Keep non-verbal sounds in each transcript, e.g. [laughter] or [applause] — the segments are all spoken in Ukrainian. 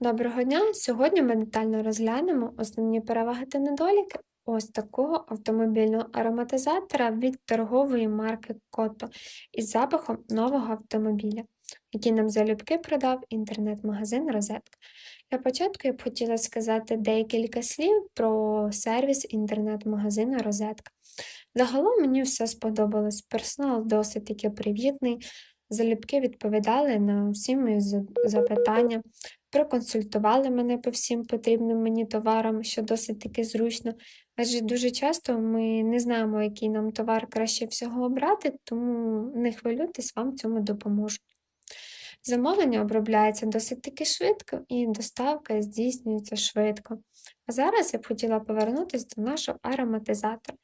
Доброго дня! Сьогодні ми детально розглянемо основні переваги та недоліки ось такого автомобільного ароматизатора від торгової марки Кото із запахом нового автомобіля, який нам залюбки продав інтернет-магазин Розетка. Для початку я б хотіла сказати декілька слів про сервіс інтернет-магазину Розетка. Загалом мені все сподобалось. Персонал досить таки привітний, залюбки відповідали на всі мої запитання, проконсультували мене по всім потрібним мені товарам, що досить таки зручно. Адже дуже часто ми не знаємо, який нам товар краще всього обрати, тому не хвилюйтесь, вам цьому допоможу. Замовлення обробляється досить таки швидко і доставка здійснюється швидко. А зараз я б хотіла повернутися до нашого ароматизатора.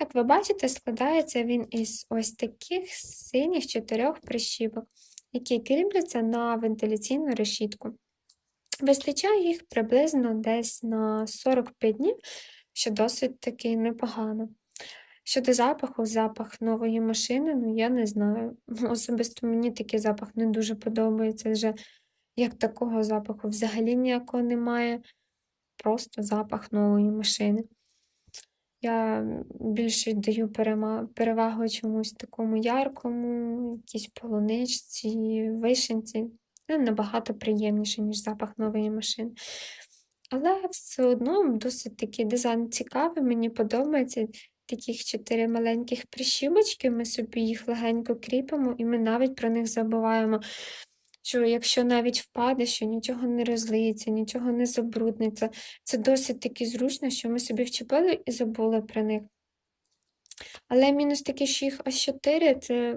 Як ви бачите, складається він із ось таких синіх чотирьох прищіпок, які кріпляться на вентиляційну решітку. Вистачає їх приблизно десь на 45 днів, що досить таки непогано. Щодо запаху, запах нової машини, ну я не знаю. [laughs] Особисто мені такий запах не дуже подобається. Вже як такого запаху взагалі ніякого немає, просто запах нової машини. Я більше даю перевагу чомусь такому яркому, якійсь полуничці, вишенці. Це набагато приємніше, ніж запах нової машини. Але все одно досить такий дизайн цікавий, мені подобається. Таких чотири маленьких прищіпочки, ми собі їх легенько кріпимо, і ми навіть про них забуваємо, що якщо навіть впаде, що нічого не розлиється, нічого не забрудниться. Це досить таки зручно, що ми собі вчепили і забули про них. Але мінус такий, що їх аж 4, це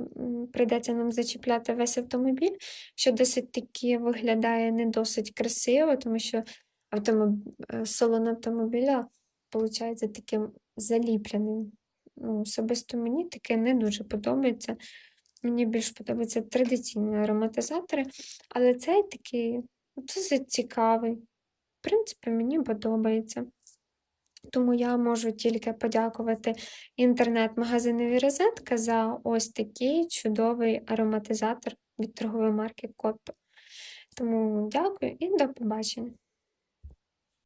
прийдеться нам зачіпляти весь автомобіль, що досить таки виглядає не досить красиво, тому що автомоб... е, салон автомобіля виходить таким заліпленим. Ну, особисто мені таке не дуже подобається. Мені більш подобаються традиційні ароматизатори, але цей такий досить цікавий. В принципі, мені подобається. Тому я можу тільки подякувати інтернет-магазинові Розетка за ось такий чудовий ароматизатор від торгової марки Котто. Тому дякую і до побачення.